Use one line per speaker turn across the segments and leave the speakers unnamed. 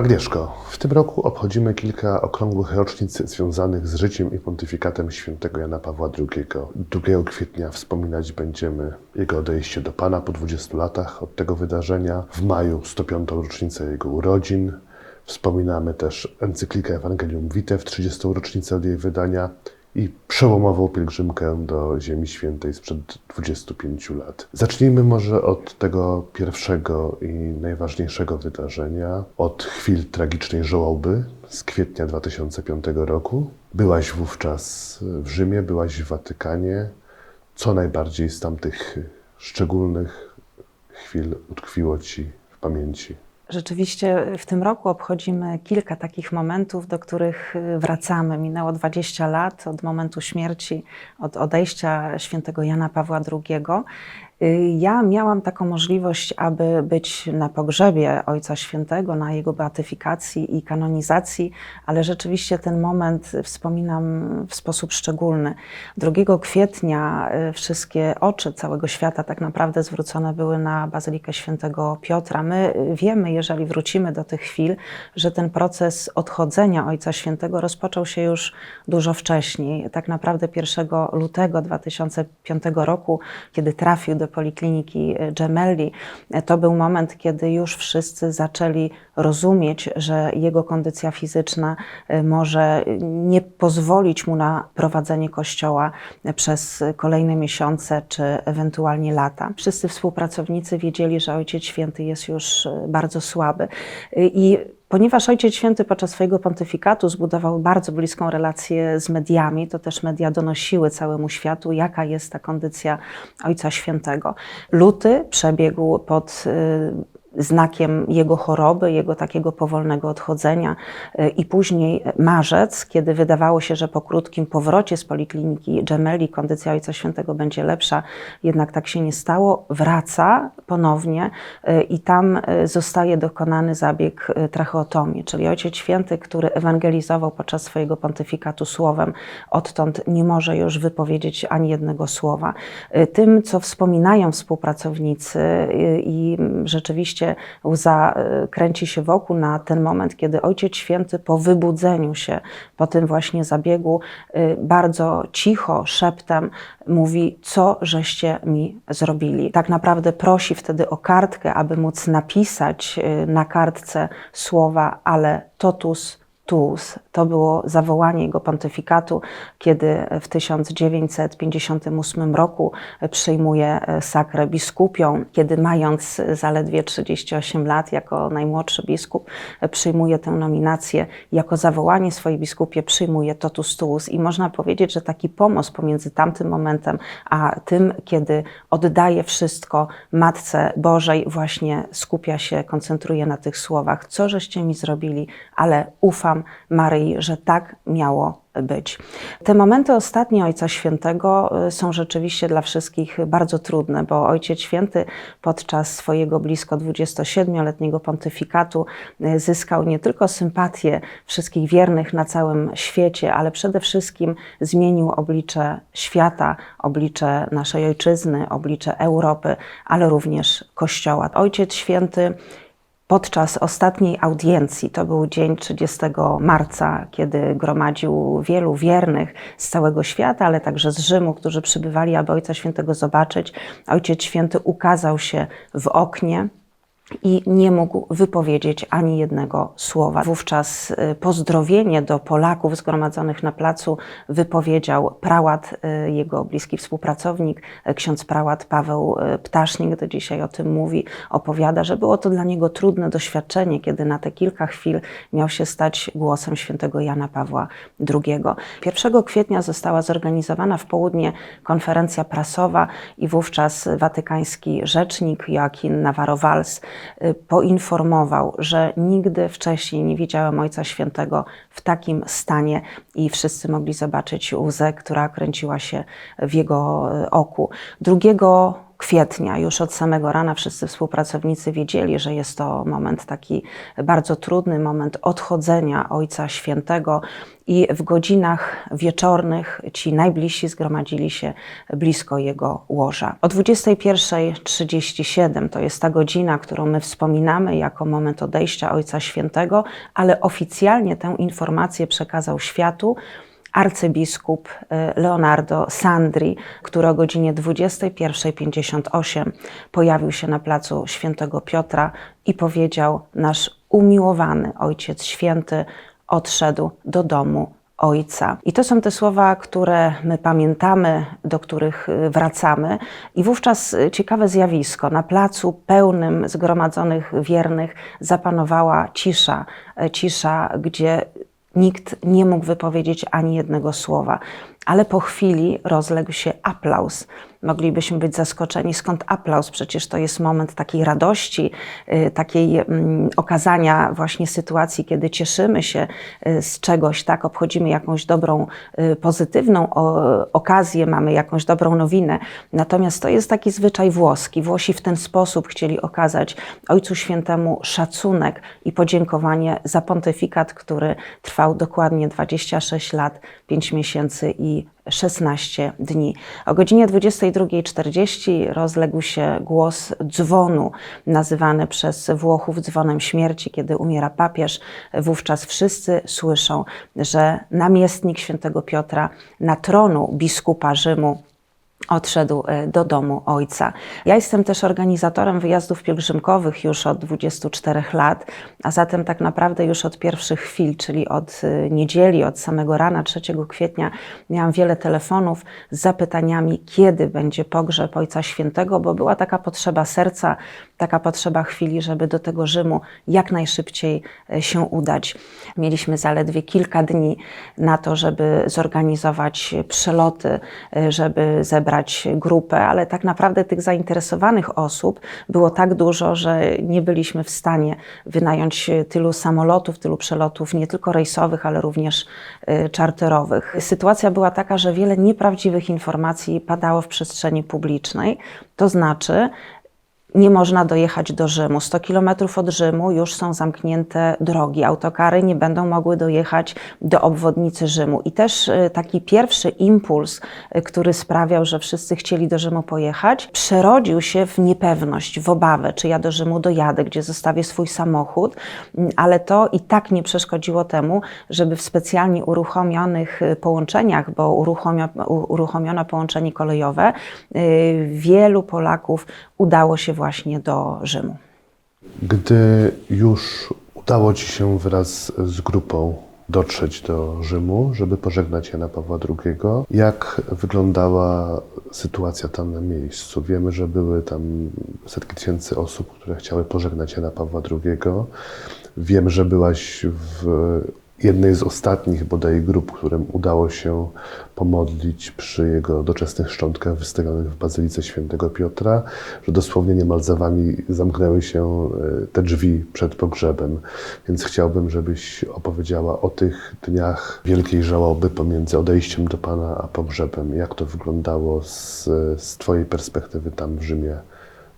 Agnieszko, w tym roku obchodzimy kilka okrągłych rocznic związanych z życiem i pontyfikatem świętego Jana Pawła II. 2 kwietnia wspominać będziemy jego odejście do Pana po 20 latach od tego wydarzenia. W maju 105. rocznicę jego urodzin. Wspominamy też encyklikę Evangelium Vitae w 30. rocznicę od jej wydania i przełomową pielgrzymkę do Ziemi Świętej sprzed 25 lat. Zacznijmy może od tego pierwszego i najważniejszego wydarzenia, od chwil tragicznej żałoby z kwietnia 2005 roku. Byłaś wówczas w Rzymie, byłaś w Watykanie. Co najbardziej z tamtych szczególnych chwil utkwiło Ci w pamięci?
Rzeczywiście w tym roku obchodzimy kilka takich momentów, do których wracamy. Minęło 20 lat od momentu śmierci, od odejścia świętego Jana Pawła II. Ja miałam taką możliwość, aby być na pogrzebie Ojca Świętego, na jego beatyfikacji i kanonizacji, ale rzeczywiście ten moment wspominam w sposób szczególny. 2 kwietnia y, wszystkie oczy całego świata tak naprawdę zwrócone były na Bazylikę Świętego Piotra. My wiemy, jeżeli wrócimy do tych chwil, że ten proces odchodzenia Ojca Świętego rozpoczął się już dużo wcześniej. Tak naprawdę 1 lutego 2005 roku, kiedy trafił do Polikliniki Gemelli, to był moment, kiedy już wszyscy zaczęli rozumieć, że jego kondycja fizyczna y, może nie pozwolić mu na prowadzenie kościoła przez kolejne miesiące czy ewentualnie lata. Wszyscy współpracownicy wiedzieli, że Ojciec Święty jest już y, bardzo słaby. Y, I Ponieważ Ojciec Święty podczas swojego pontyfikatu zbudował bardzo bliską relację z mediami, to też media donosiły całemu światu, jaka jest ta kondycja Ojca Świętego. Luty przebiegł pod znakiem jego choroby, jego takiego powolnego odchodzenia. I później marzec, kiedy wydawało się, że po krótkim powrocie z polikliniki Gemelli kondycja Ojca Świętego będzie lepsza, jednak tak się nie stało. Wraca ponownie i tam zostaje dokonany zabieg tracheotomii, czyli Ojciec Święty, który ewangelizował podczas swojego pontyfikatu słowem, odtąd nie może już wypowiedzieć ani jednego słowa. Tym, co wspominają współpracownicy i rzeczywiście rzeczywiście łza y, kręci się wokół na ten moment, kiedy Ojciec Święty po wybudzeniu się, po tym właśnie zabiegu, y, bardzo cicho, szeptem mówi, co żeście mi zrobili. Tak naprawdę prosi wtedy o kartkę, aby móc napisać y, na kartce słowa, ale totus tuus. To było zawołanie jego pontyfikatu, kiedy w 1958 roku przyjmuje sakrę biskupią, kiedy mając zaledwie 38 lat jako najmłodszy biskup przyjmuje tę nominację, jako zawołanie swojej biskupie przyjmuje totus tuus i można powiedzieć, że taki pomost pomiędzy tamtym momentem a tym, kiedy oddaje wszystko Matce Bożej, właśnie skupia się, koncentruje na tych słowach, co żeście mi zrobili, ale ufam Maryi, że tak miało być. Te momenty ostatnie Ojca Świętego y, są rzeczywiście dla wszystkich bardzo trudne, bo Ojciec Święty podczas swojego blisko 27-letniego pontyfikatu y, zyskał nie tylko sympatię wszystkich wiernych na całym świecie, ale przede wszystkim zmienił oblicze świata, oblicze naszej ojczyzny, oblicze Europy, ale również Kościoła. Ojciec Święty Podczas ostatniej audiencji, to był dzień 30 marca, kiedy gromadził wielu wiernych z całego świata, ale także z Rzymu, którzy przybywali, aby Ojca Świętego zobaczyć, Ojciec Święty ukazał się w oknie i nie mógł wypowiedzieć ani jednego słowa. Wówczas y, pozdrowienie do Polaków zgromadzonych na placu wypowiedział prałat, y, jego bliski współpracownik, y, ksiądz prałat Paweł Ptasznik, do dzisiaj o tym mówi, opowiada, że było to dla niego trudne doświadczenie, kiedy na te kilka chwil miał się stać głosem świętego Jana Pawła II. 1 kwietnia została zorganizowana w południe konferencja prasowa i wówczas watykański rzecznik Joaquin Navarro-Valls poinformował, że nigdy wcześniej nie widziałem Ojca Świętego w takim stanie i wszyscy mogli zobaczyć łzę, która kręciła się w jego y, oku. 2 kwietnia. Już od samego rana wszyscy współpracownicy wiedzieli, że jest to moment taki bardzo trudny, moment odchodzenia Ojca Świętego i w godzinach wieczornych ci najbliżsi zgromadzili się blisko jego łoża. O 21.37 to jest ta godzina, którą my wspominamy jako moment odejścia Ojca Świętego, ale oficjalnie tę informację przekazał światu arcybiskup e, Leonardo Sandri, który o godzinie 21.58 pojawił się na placu Świętego Piotra i powiedział: Nasz umiłowany Ojciec Święty odszedł do domu Ojca. I to są te słowa, które my pamiętamy, do których y, wracamy. I wówczas y, ciekawe zjawisko. Na placu pełnym zgromadzonych wiernych zapanowała cisza. E, Cisza, gdzie nikt nie mógł wypowiedzieć ani jednego słowa. Ale po chwili rozległ się aplauz. Moglibyśmy być zaskoczeni, skąd aplauz? Przecież to jest moment takiej radości, y, takiej mm, okazania właśnie sytuacji, kiedy cieszymy się y, z czegoś, tak, obchodzimy jakąś dobrą, y, pozytywną okazję, mamy jakąś dobrą nowinę. Natomiast to jest taki zwyczaj włoski. Włosi w ten sposób chcieli okazać Ojcu Świętemu szacunek i podziękowanie za pontyfikat, który trwał dokładnie 26 lat, 5 miesięcy i 16 dni. O godzinie 22.40 rozległ się głos dzwonu, nazywany przez Włochów dzwonem śmierci, kiedy umiera papież. Wówczas wszyscy słyszą, że namiestnik świętego Piotra na tronu biskupa Rzymu odszedł e, do domu ojca. Ja jestem też organizatorem wyjazdów pielgrzymkowych już od 24 lat, a zatem tak naprawdę już od pierwszych chwil, czyli od e, niedzieli, od samego rana 3 kwietnia miałam wiele telefonów z zapytaniami, kiedy będzie pogrzeb Ojca Świętego, bo była taka potrzeba serca, taka potrzeba chwili, żeby do tego Rzymu jak najszybciej e, się udać. Mieliśmy zaledwie kilka dni na to, żeby zorganizować przeloty, e, żeby zebrać grupę, ale tak naprawdę tych zainteresowanych osób było tak dużo, że nie byliśmy w stanie wynająć tylu samolotów, tylu przelotów, nie tylko rejsowych, ale również e, czarterowych. Sytuacja była taka, że wiele nieprawdziwych informacji padało w przestrzeni publicznej, to znaczy, nie można dojechać do Rzymu. 100 kilometrów od Rzymu już są zamknięte drogi. Autokary nie będą mogły dojechać do obwodnicy Rzymu. I też y, taki pierwszy impuls, y, który sprawiał, że wszyscy chcieli do Rzymu pojechać, przerodził się w niepewność, w obawę, czy ja do Rzymu dojadę, gdzie zostawię swój samochód, Mm, ale to i tak nie przeszkodziło temu, żeby w specjalnie uruchomionych y, połączeniach, bo uruchomio, u- uruchomiono połączenie kolejowe, wielu Polaków udało się właśnie do Rzymu.
Gdy już udało Ci się wraz z grupą dotrzeć do Rzymu, żeby pożegnać Jana Pawła II, jak wyglądała sytuacja tam na miejscu? Wiemy, że były tam setki tysięcy osób, które chciały pożegnać Jana Pawła II. Wiem, że byłaś w jednej z ostatnich bodaj grup, którym udało się pomodlić przy jego doczesnych szczątkach wystawionych w Bazylice Świętego Piotra, że dosłownie niemal za wami zamknęły się e, te drzwi przed pogrzebem. Więc chciałbym, żebyś opowiedziała o tych dniach wielkiej żałoby pomiędzy odejściem do Pana a pogrzebem. Jak to wyglądało z, z Twojej perspektywy tam w Rzymie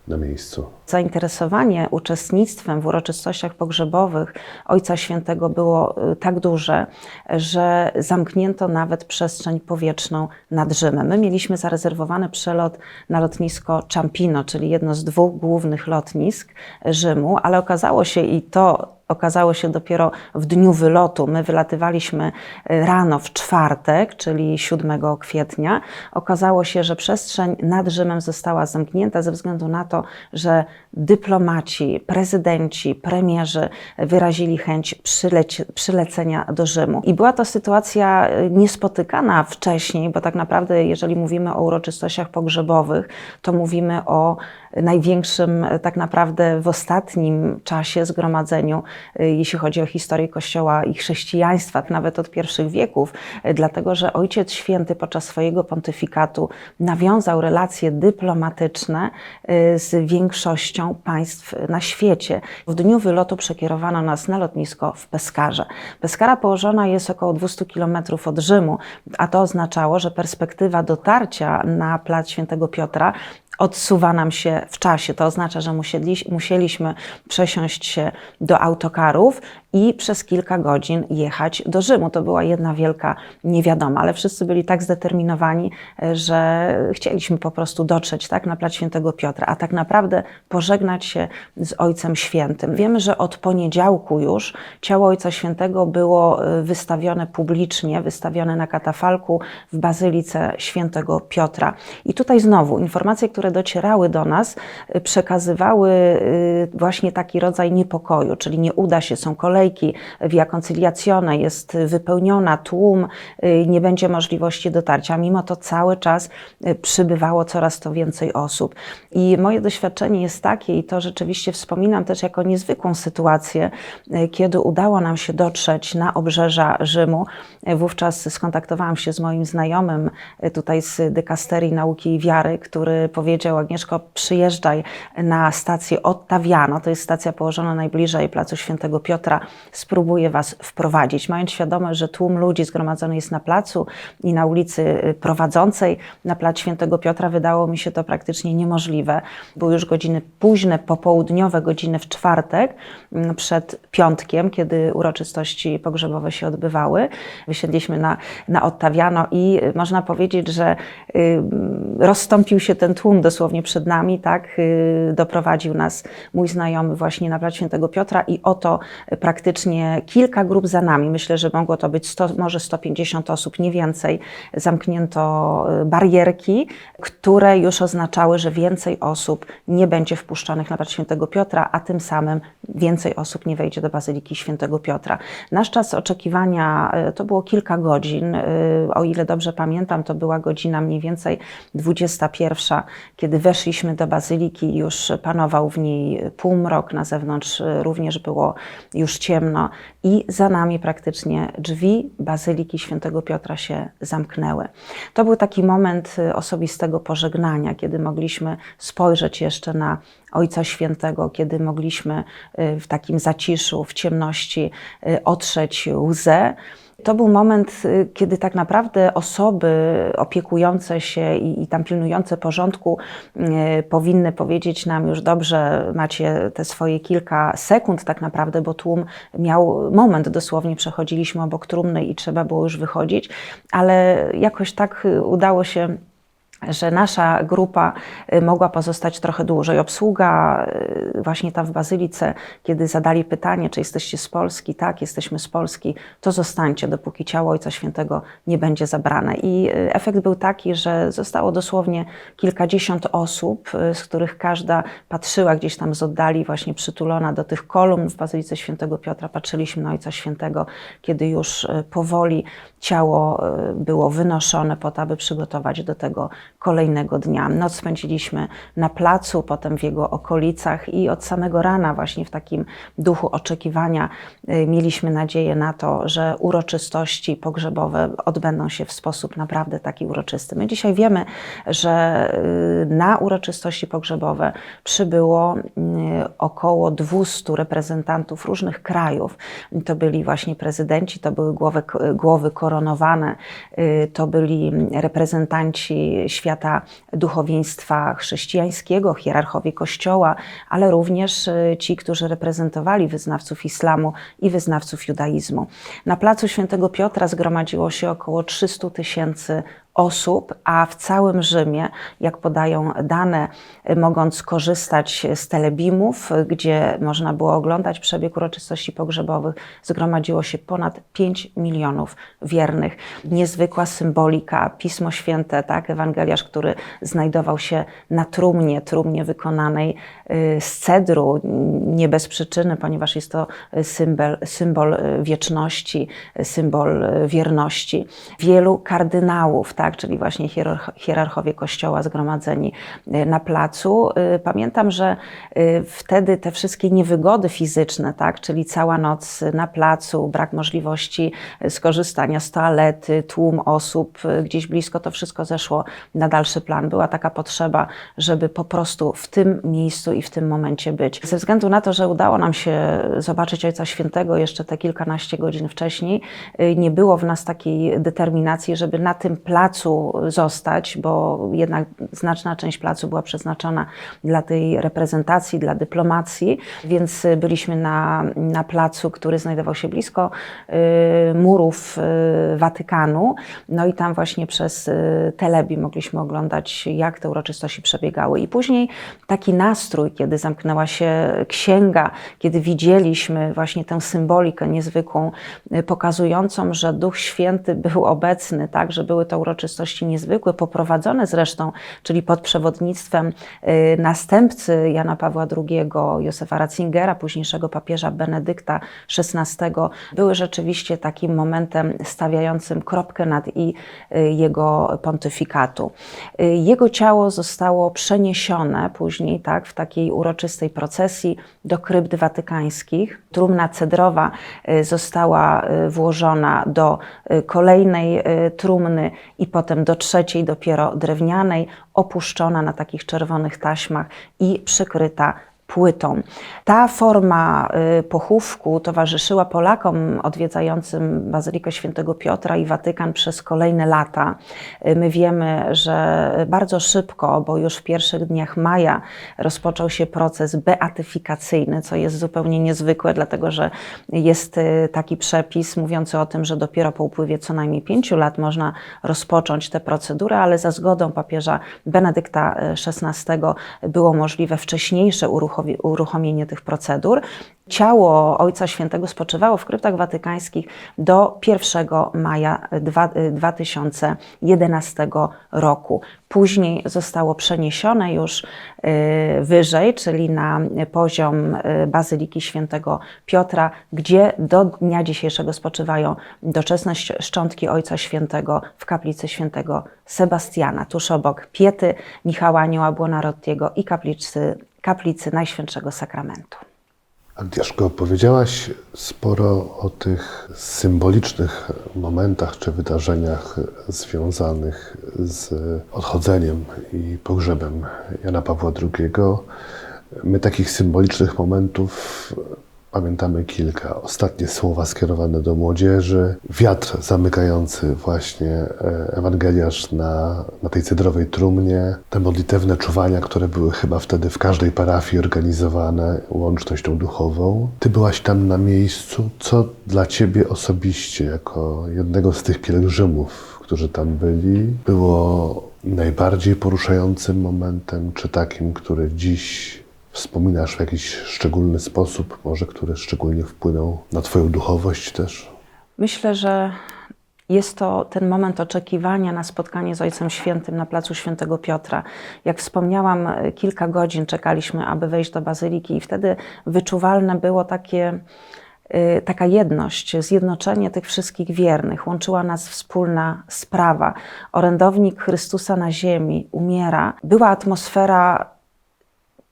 na miejscu?
Zainteresowanie uczestnictwem w uroczystościach pogrzebowych Ojca Świętego było y, tak duże, że zamknięto nawet przestrzeń powietrzną nad Rzymem. My mieliśmy zarezerwowany przelot na lotnisko Ciampino, czyli jedno z dwóch głównych lotnisk Rzymu, ale okazało się i to okazało się dopiero w dniu wylotu. My wylatywaliśmy y, rano w czwartek, czyli 7 kwietnia. Okazało się, że przestrzeń nad Rzymem została zamknięta ze względu na to, że dyplomaci, prezydenci, premierzy wyrazili chęć przyleci, przylecenia do Rzymu. I była to sytuacja y, niespotykana wcześniej, bo tak naprawdę, jeżeli mówimy o uroczystościach pogrzebowych, to mówimy o największym y, tak naprawdę w ostatnim czasie zgromadzeniu, y, jeśli chodzi o historię Kościoła i chrześcijaństwa, nawet od pierwszych wieków, y, dlatego że Ojciec Święty podczas swojego pontyfikatu nawiązał relacje dyplomatyczne z większością państw na świecie. W dniu wylotu przekierowano nas na lotnisko w Peskarze. Peskara położona jest około 200 kilometrów od Rzymu, a to oznaczało, że perspektywa dotarcia na plac Świętego Piotra odsuwa nam się w czasie. To oznacza, że musieli, musieliśmy przesiąść się do autokarów i przez kilka godzin jechać do Rzymu. To była jedna wielka niewiadoma, ale wszyscy byli tak zdeterminowani, e, że chcieliśmy po prostu dotrzeć tak, na plac Świętego Piotra, a tak naprawdę pożegnać się z Ojcem Świętym. Wiemy, że od poniedziałku już ciało Ojca Świętego było e, wystawione publicznie, wystawione na katafalku w Bazylice Świętego Piotra. I tutaj znowu informacje, które docierały do nas, e, przekazywały właśnie taki rodzaj niepokoju, czyli nie uda się, są kolejki, via conciliazione jest wypełniona, tłum, y, nie będzie możliwości dotarcia. Mimo to cały czas y, przybywało coraz to więcej osób. I moje doświadczenie jest takie, i to rzeczywiście wspominam też jako niezwykłą sytuację, y, kiedy udało nam się dotrzeć na obrzeża Rzymu. Wówczas skontaktowałam się z moim znajomym tutaj z dykasterii nauki i wiary, który powiedział: Agnieszko, przyjeżdżaj na stację Ottaviano, to jest stacja położona najbliżej placu Świętego Piotra spróbuję Was wprowadzić, mając świadomość, że tłum ludzi zgromadzony jest na placu i na ulicy y, prowadzącej na plac Świętego Piotra, wydało mi się to praktycznie niemożliwe. Były już godziny późne, popołudniowe, godziny w czwartek, mm, przed piątkiem, kiedy uroczystości pogrzebowe się odbywały. Wysiedliśmy na, na Ottaviano i y, można powiedzieć, że y, rozstąpił się ten tłum dosłownie przed nami, tak? Y, doprowadził nas mój znajomy właśnie na plac Świętego Piotra i oto praktycznie kilka grup za nami. Myślę, że mogło to być 100, może 150 osób, nie więcej. Zamknięto y, barierki, które już oznaczały, że więcej osób nie będzie wpuszczonych na plac Świętego Piotra, a tym samym więcej osób nie wejdzie do Bazyliki Świętego Piotra. Nasz czas oczekiwania y, to było kilka godzin. Y, O ile dobrze pamiętam, to była godzina mniej więcej 21, kiedy weszliśmy do Bazyliki już panował w niej półmrok, na zewnątrz również było już ciemno i za nami praktycznie drzwi Bazyliki Świętego Piotra się zamknęły. To był taki moment y, osobistego pożegnania, kiedy mogliśmy spojrzeć jeszcze na Ojca Świętego, kiedy mogliśmy y, w takim zaciszu, w ciemności y, otrzeć łzę. To był moment, y, kiedy tak naprawdę osoby opiekujące się i, i tam pilnujące porządku y, powinny powiedzieć nam już dobrze, macie te swoje kilka sekund tak naprawdę, bo tłum miał moment, dosłownie przechodziliśmy obok trumny i trzeba było już wychodzić, ale jakoś tak y, udało się że nasza grupa y, mogła pozostać trochę dłużej. Obsługa y, właśnie tam w Bazylice, kiedy zadali pytanie, czy jesteście z Polski, tak, jesteśmy z Polski, to zostańcie, dopóki ciało Ojca Świętego nie będzie zabrane. I y, efekt był taki, że zostało dosłownie kilkadziesiąt osób, z których każda patrzyła gdzieś tam z oddali, właśnie przytulona do tych kolumn w Bazylice Świętego Piotra. Patrzyliśmy na Ojca Świętego, kiedy już powoli ciało było wynoszone po to, aby przygotować do tego kolejnego dnia. Noc spędziliśmy na placu, potem w jego okolicach i od samego rana, właśnie w takim duchu oczekiwania, y, mieliśmy nadzieję na to, że uroczystości pogrzebowe odbędą się w sposób naprawdę taki uroczysty. My dzisiaj wiemy, że y, na uroczystości pogrzebowe przybyło y, około 200 reprezentantów różnych krajów. To byli właśnie prezydenci, to były głowy, głowy koronowane, to byli reprezentanci świata świata duchowieństwa chrześcijańskiego, hierarchowie Kościoła, ale również y, ci, którzy reprezentowali wyznawców islamu i wyznawców judaizmu. Na placu Świętego Piotra zgromadziło się około 300 tysięcy osób, a w całym Rzymie, jak podają dane, mogąc korzystać z telebimów, gdzie można było oglądać przebieg uroczystości pogrzebowych, zgromadziło się ponad 5 milionów wiernych. Niezwykła symbolika, Pismo Święte, tak, Ewangeliarz, który znajdował się na trumnie, trumnie wykonanej y, z cedru, nie bez przyczyny, ponieważ jest to symbol, symbol wieczności, symbol wierności. Wielu kardynałów, tak, czyli właśnie hierarchowie kościoła zgromadzeni y, na placu. Y, pamiętam, że y, wtedy te wszystkie niewygody fizyczne, tak, czyli cała noc na placu, brak możliwości skorzystania z toalety, tłum osób gdzieś blisko, to wszystko zeszło na dalszy plan. Była taka potrzeba, żeby po prostu w tym miejscu i w tym momencie być. Ze względu na to, że udało nam się zobaczyć Ojca Świętego jeszcze te kilkanaście godzin wcześniej, nie było w nas takiej determinacji, żeby na tym placu placu zostać, bo jednak znaczna część placu była przeznaczona dla tej reprezentacji, dla dyplomacji, więc byliśmy na, na placu, który znajdował się blisko y, murów y, Watykanu. No i tam właśnie przez y, telebi mogliśmy oglądać, jak te uroczystości przebiegały. I później taki nastrój, kiedy zamknęła się księga, kiedy widzieliśmy właśnie tę symbolikę niezwykłą, y, pokazującą, że Duch Święty był obecny, tak, że były to uroczystości niezwykłe, poprowadzone zresztą, czyli pod przewodnictwem y, następcy Jana Pawła II, Józefa Ratzingera, późniejszego papieża Benedykta XVI, były rzeczywiście takim momentem stawiającym kropkę nad i y, jego pontyfikatu. Y, Jego ciało zostało przeniesione później tak, w takiej uroczystej procesji do krypt watykańskich. Trumna cedrowa została włożona do kolejnej trumny i potem do trzeciej, dopiero drewnianej, opuszczona na takich czerwonych taśmach i przykryta płytą. Ta forma y, pochówku towarzyszyła Polakom odwiedzającym Bazylikę Świętego Piotra i Watykan przez kolejne lata. Y, My wiemy, że bardzo szybko, bo już w pierwszych dniach maja rozpoczął się proces beatyfikacyjny, co jest zupełnie niezwykłe, dlatego że jest y, taki przepis mówiący o tym, że dopiero po upływie co najmniej pięciu lat można rozpocząć tę procedurę, ale za zgodą papieża Benedykta XVI było możliwe wcześniejsze uruchomienie uruchomienie tych procedur. Ciało Ojca Świętego spoczywało w kryptach watykańskich do 1 maja dwa- 2011 roku. Później zostało przeniesione już y, wyżej, czyli na poziom y, Bazyliki Świętego Piotra, gdzie do dnia dzisiejszego spoczywają doczesne szczątki Ojca Świętego w kaplicy Świętego Sebastiana, tuż obok Piety Michała Anioła Buonarrotiego i kaplicy, kaplicy Najświętszego Sakramentu.
Agnieszko, powiedziałaś sporo o tych symbolicznych momentach czy wydarzeniach związanych z odchodzeniem i pogrzebem Jana Pawła II. My takich symbolicznych momentów pamiętamy kilka. Ostatnie słowa skierowane do młodzieży, wiatr zamykający właśnie e, Ewangeliarz na, na tej cedrowej trumnie, te modlitewne czuwania, które były chyba wtedy w każdej parafii organizowane, łączność tą duchową. Ty byłaś tam na miejscu. Co dla ciebie osobiście, jako jednego z tych pielgrzymów, którzy tam byli, było najbardziej poruszającym momentem, czy takim, który dziś wspominasz w jakiś szczególny sposób, może który szczególnie wpłynął na Twoją duchowość też?
Myślę, że jest to ten moment oczekiwania na spotkanie z Ojcem Świętym na placu Świętego Piotra. Jak wspomniałam, kilka godzin czekaliśmy, aby wejść do bazyliki, i wtedy wyczuwalne było takie. y, Taka jedność, zjednoczenie tych wszystkich wiernych, łączyła nas wspólna sprawa. Orędownik Chrystusa na ziemi umiera. Była atmosfera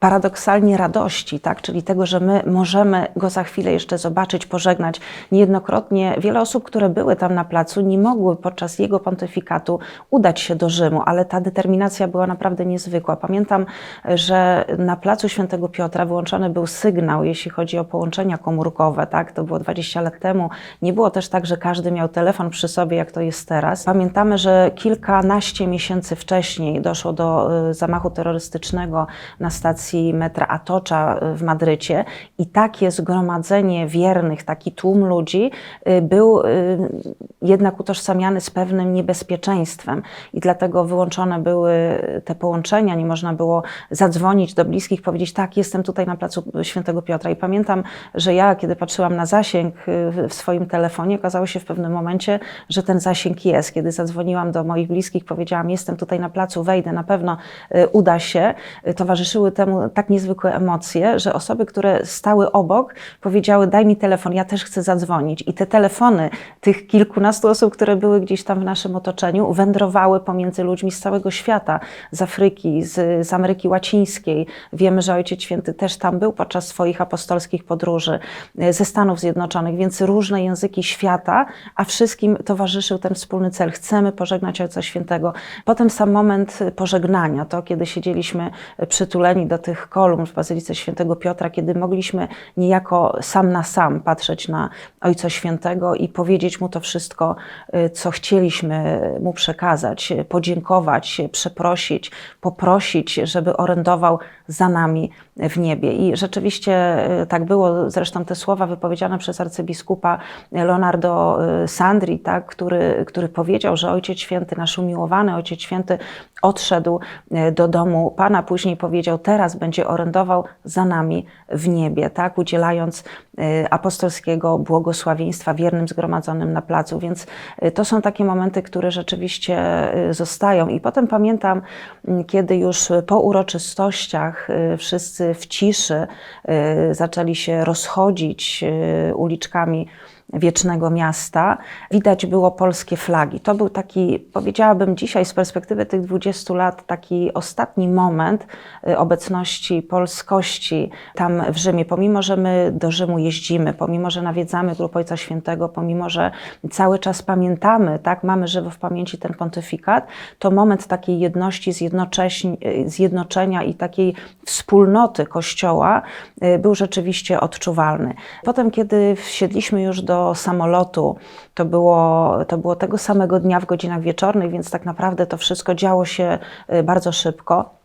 paradoksalnie radości, tak? czyli tego, że my możemy go za chwilę jeszcze zobaczyć, pożegnać. Niejednokrotnie wiele osób, które były tam na placu, nie mogły podczas jego pontyfikatu udać się do Rzymu, ale ta determinacja była naprawdę niezwykła. Pamiętam, że na placu Świętego Piotra wyłączony był sygnał, jeśli chodzi o połączenia komórkowe, tak? to było 20 lat temu. Nie było też tak, że każdy miał telefon przy sobie, jak to jest teraz. Pamiętamy, że kilkanaście miesięcy wcześniej doszło do y, zamachu terrorystycznego na stacji metra Atocza w Madrycie i takie zgromadzenie wiernych, taki tłum ludzi y, był y, jednak utożsamiany z pewnym niebezpieczeństwem i dlatego wyłączone były te połączenia, nie można było zadzwonić do bliskich, powiedzieć tak, jestem tutaj na placu Świętego Piotra i pamiętam, że ja, kiedy patrzyłam na zasięg w- swoim telefonie, okazało się w pewnym momencie, że ten zasięg jest. Kiedy zadzwoniłam do moich bliskich, powiedziałam, jestem tutaj na placu, wejdę, na pewno uda się. Towarzyszyły temu tak niezwykłe emocje, że osoby, które stały obok, powiedziały, daj mi telefon, ja też chcę zadzwonić. I te telefony tych kilkunastu osób, które były gdzieś tam w naszym otoczeniu, wędrowały pomiędzy ludźmi z całego świata, z Afryki, z, z Ameryki Łacińskiej. Wiemy, że Ojciec Święty też tam był podczas swoich apostolskich podróży, y, ze Stanów Zjednoczonych, więc różne języki świata, a wszystkim towarzyszył ten wspólny cel. Chcemy pożegnać Ojca Świętego. Potem sam moment pożegnania, to kiedy siedzieliśmy przytuleni do tych tych kolumn w Bazylice Świętego Piotra, kiedy mogliśmy niejako sam na sam patrzeć na Ojca Świętego i powiedzieć Mu to wszystko, y, co chcieliśmy Mu przekazać, podziękować, przeprosić, poprosić, żeby orędował za nami w niebie. I rzeczywiście y, tak było. Zresztą te słowa wypowiedziane przez arcybiskupa Leonardo y, Sandri, tak, który, który powiedział, że Ojciec Święty, nasz umiłowany Ojciec Święty, odszedł do domu Pana. Później powiedział, teraz będzie orędował za nami w niebie, tak, udzielając y, apostolskiego błogosławieństwa wiernym zgromadzonym na placu. Więc y, to są takie momenty, które rzeczywiście y, zostają. I potem pamiętam, mm, kiedy już po uroczystościach wszyscy w ciszy zaczęli się rozchodzić uliczkami wiecznego miasta, widać było polskie flagi. To był taki, powiedziałabym dzisiaj z perspektywy tych 20 lat, taki ostatni moment y, obecności polskości tam w Rzymie. Pomimo, że my do Rzymu jeździmy, pomimo, że nawiedzamy grób Ojca Świętego, pomimo, że cały czas pamiętamy, tak, mamy żywo w pamięci ten pontyfikat, to moment takiej jedności, y, zjednoczenia i takiej wspólnoty Kościoła y, był rzeczywiście odczuwalny. Potem, kiedy wsiedliśmy już do samolotu, to było, to było tego samego dnia w godzinach wieczornych, więc tak naprawdę to wszystko działo się y, bardzo szybko.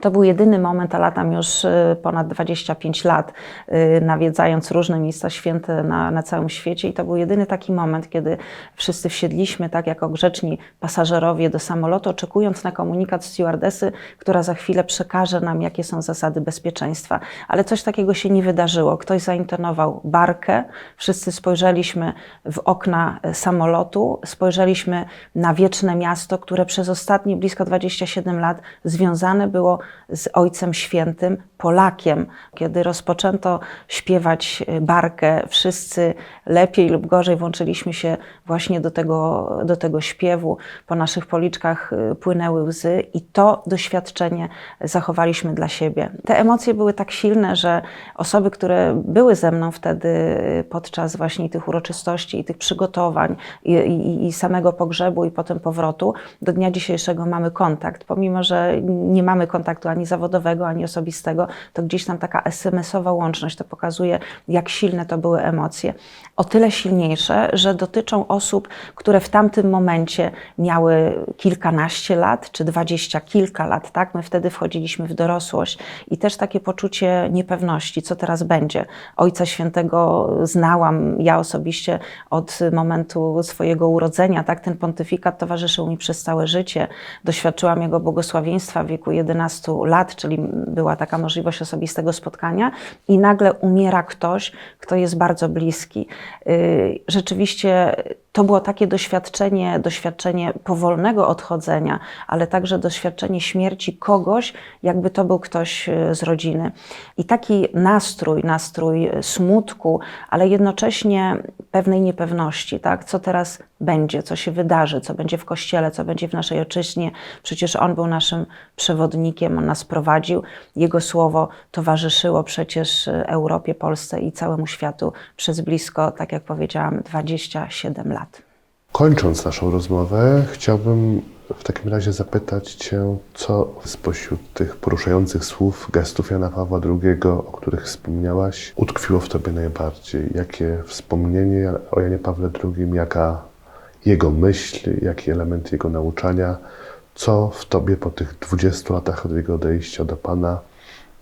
To był jedyny moment, a latam już y, ponad 25 lat, y, nawiedzając różne miejsca święte na, na całym świecie. I to był jedyny taki moment, kiedy wszyscy wsiedliśmy, tak jako grzeczni pasażerowie do samolotu, oczekując na komunikat stewardesy, która za chwilę przekaże nam, jakie są zasady bezpieczeństwa. Ale coś takiego się nie wydarzyło. Ktoś zaintonował barkę, wszyscy spojrzeliśmy w okna e, samolotu, spojrzeliśmy na wieczne miasto, które przez ostatnie blisko 27 lat związane było z Ojcem Świętym, Polakiem. Kiedy rozpoczęto śpiewać y, barkę, wszyscy lepiej lub gorzej włączyliśmy się właśnie do tego, do tego śpiewu. Po naszych policzkach y, płynęły łzy i to doświadczenie zachowaliśmy dla siebie. Te emocje były tak silne, że osoby, które były ze mną wtedy y, podczas właśnie tych uroczystości i tych przygotowań i, i, i samego pogrzebu i potem powrotu, do dnia dzisiejszego mamy kontakt. Pomimo, że nie mamy kontaktu ani zawodowego, ani osobistego, to gdzieś tam taka SMS-owa łączność to pokazuje, jak silne to były emocje. O tyle silniejsze, że dotyczą osób, które w tamtym momencie miały kilkanaście lat, czy dwadzieścia kilka lat, tak? My wtedy wchodziliśmy w dorosłość i też takie poczucie niepewności, co teraz będzie. Ojca Świętego znałam ja osobiście od momentu swojego urodzenia, tak? Ten pontyfikat towarzyszył mi przez całe życie. Doświadczyłam jego błogosławieństwa w wieku 11 lat, czyli była taka możliwość osobistego spotkania i nagle umiera ktoś, kto jest bardzo bliski. Yy, Rzeczywiście to było takie doświadczenie, doświadczenie powolnego odchodzenia, ale także doświadczenie śmierci kogoś, jakby to był ktoś y, z rodziny. I taki nastrój, nastrój smutku, ale jednocześnie pewnej niepewności, tak? co teraz będzie, co się wydarzy, co będzie w kościele, co będzie w naszej ojczyźnie. Przecież on był naszym przewodnikiem, on nas prowadził. Jego słowo towarzyszyło przecież Europie, Polsce i całemu światu przez blisko, tak jak powiedziałam, 27 lat.
Kończąc naszą rozmowę, chciałbym w takim razie zapytać Cię, co spośród tych poruszających słów, gestów Jana Pawła II, o których wspomniałaś, utkwiło w Tobie najbardziej? Jakie wspomnienie o Janie Pawle II, jaka jego myśl, jaki element jego nauczania, co w Tobie po tych 20 latach od jego odejścia do Pana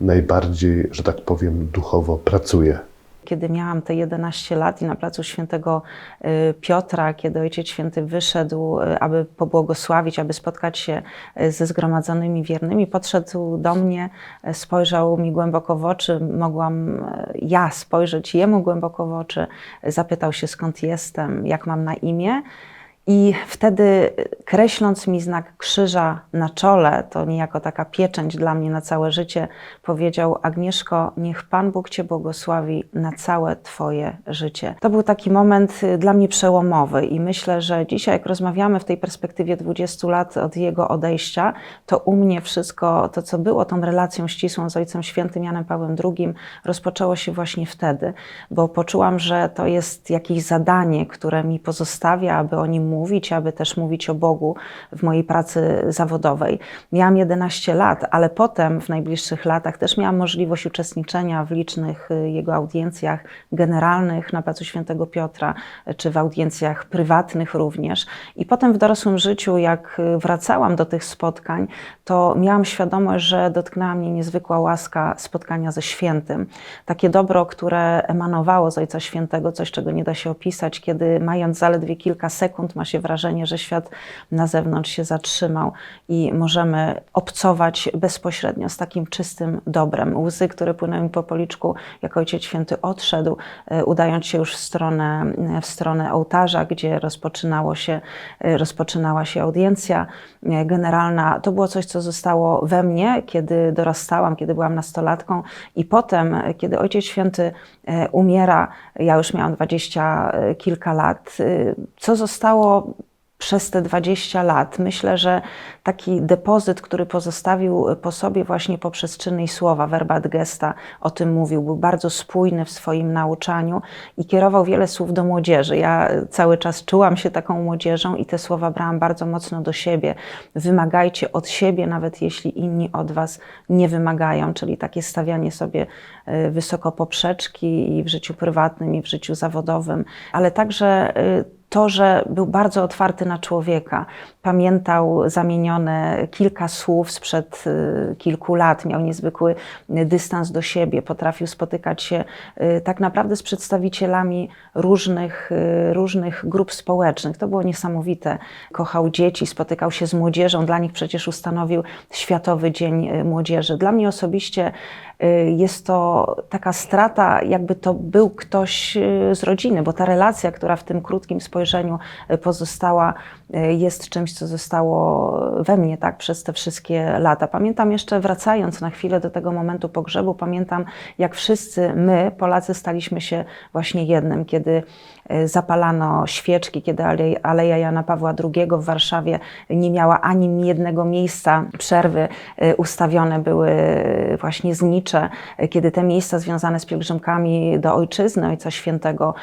najbardziej, że tak powiem, duchowo pracuje?
Kiedy miałam te 11 lat i na placu Świętego y, Piotra, kiedy Ojciec Święty wyszedł, y, aby pobłogosławić, aby spotkać się y, ze zgromadzonymi wiernymi, podszedł do mnie, spojrzał mi głęboko w oczy, mogłam ja spojrzeć jemu głęboko w oczy, zapytał się skąd jestem, jak mam na imię. I wtedy, kreśląc mi znak krzyża na czole, to niejako taka pieczęć dla mnie na całe życie, powiedział: Agnieszko, niech Pan Bóg Cię błogosławi na całe Twoje życie. To był taki moment y, dla mnie przełomowy, i myślę, że dzisiaj, jak rozmawiamy w tej perspektywie 20 lat od jego odejścia, to u mnie wszystko to, co było tą relacją ścisłą z Ojcem Świętym Janem Pawłem II, rozpoczęło się właśnie wtedy, bo poczułam, że to jest jakieś zadanie, które mi pozostawia, aby o nim mówić mówić, aby też mówić o Bogu w mojej pracy zawodowej. Miałam 11 lat, ale potem w najbliższych latach też miałam możliwość uczestniczenia w licznych y, jego audiencjach generalnych na Placu Świętego Piotra, czy w audiencjach prywatnych również. I potem w dorosłym życiu, jak y, wracałam do tych spotkań, to miałam świadomość, że dotknęła mnie niezwykła łaska spotkania ze świętym. Takie dobro, które emanowało z Ojca Świętego, coś, czego nie da się opisać, kiedy mając zaledwie kilka sekund ma się wrażenie, że świat na zewnątrz się zatrzymał i możemy obcować bezpośrednio z takim czystym dobrem. Łzy, które płynęły mi po policzku, jak Ojciec Święty odszedł, e, udając się już w stronę, w stronę ołtarza, gdzie rozpoczynało się, e, rozpoczynała się audiencja e, generalna. To było coś, co zostało we mnie, kiedy dorastałam, kiedy byłam nastolatką i potem, e, kiedy Ojciec Święty e, umiera, ja już miałam dwadzieścia e, kilka lat, e, co zostało przez te 20 lat. Myślę, że taki depozyt, który pozostawił po sobie właśnie poprzez czyny i słowa, verbat gesta, o tym mówił, był bardzo spójny w swoim nauczaniu i kierował wiele słów do młodzieży. Ja cały czas czułam się taką młodzieżą i te słowa brałam bardzo mocno do siebie. Wymagajcie od siebie, nawet jeśli inni od was nie wymagają, czyli takie stawianie sobie y, wysoko poprzeczki i w życiu prywatnym, i w życiu zawodowym, ale także y, to, że był bardzo otwarty na człowieka. Pamiętał zamienione kilka słów sprzed y, kilku lat, miał niezwykły dystans do siebie, potrafił spotykać się y, tak naprawdę z przedstawicielami różnych, y, różnych grup społecznych. To było niesamowite. Kochał dzieci, spotykał się z młodzieżą, dla nich przecież ustanowił Światowy Dzień Młodzieży. Dla mnie osobiście jest to taka strata, jakby to był ktoś z rodziny, bo ta relacja, która w tym krótkim spojrzeniu pozostała, jest czymś, co zostało we mnie tak, przez te wszystkie lata. Pamiętam jeszcze, wracając na chwilę do tego momentu pogrzebu, pamiętam, jak wszyscy my, Polacy, staliśmy się właśnie jednym, kiedy y, zapalano świeczki, kiedy alej- Aleja Jana Pawła II w Warszawie nie miała ani jednego miejsca przerwy, y, ustawione były właśnie znicze, kiedy te miejsca związane z pielgrzymkami do Ojczyzny Ojca Świętego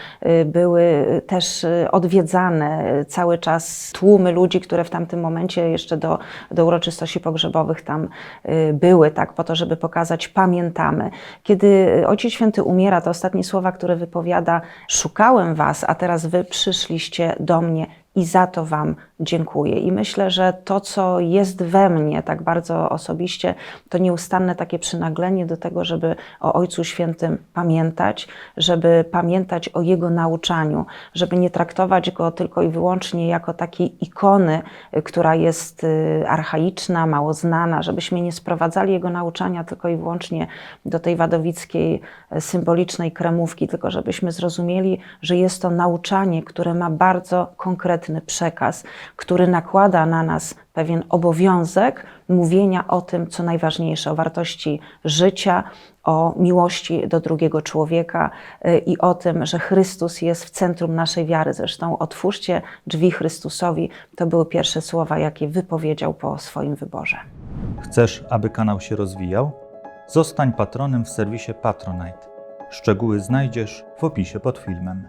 były też odwiedzane cały czas tłumy ludzi, które w tamtym momencie jeszcze do, do uroczystości pogrzebowych tam y, były, tak, po to, żeby pokazać, pamiętamy. Kiedy Ojciec Święty umiera, to ostatnie słowa, które wypowiada, szukałem was, a teraz wy przyszliście do mnie i za to Wam dziękuję. I myślę, że to, co jest we mnie tak bardzo osobiście, to nieustanne takie przynaglenie do tego, żeby o Ojcu Świętym pamiętać, żeby pamiętać o Jego nauczaniu, żeby nie traktować Go tylko i wyłącznie jako takiej ikony, która jest y, archaiczna, mało znana, żebyśmy nie sprowadzali Jego nauczania tylko i wyłącznie do tej wadowickiej y, symbolicznej kremówki, tylko żebyśmy zrozumieli, że jest to nauczanie, które ma bardzo konkretny przekaz, który nakłada na nas pewien obowiązek mówienia o tym, co najważniejsze, o wartości życia, o miłości do drugiego człowieka y, i o tym, że Chrystus jest w centrum naszej wiary. Zresztą otwórzcie drzwi Chrystusowi. To były pierwsze słowa, jakie wypowiedział po swoim wyborze.
Chcesz, aby kanał się rozwijał? Zostań patronem w serwisie Patronite. Szczegóły znajdziesz w opisie pod filmem.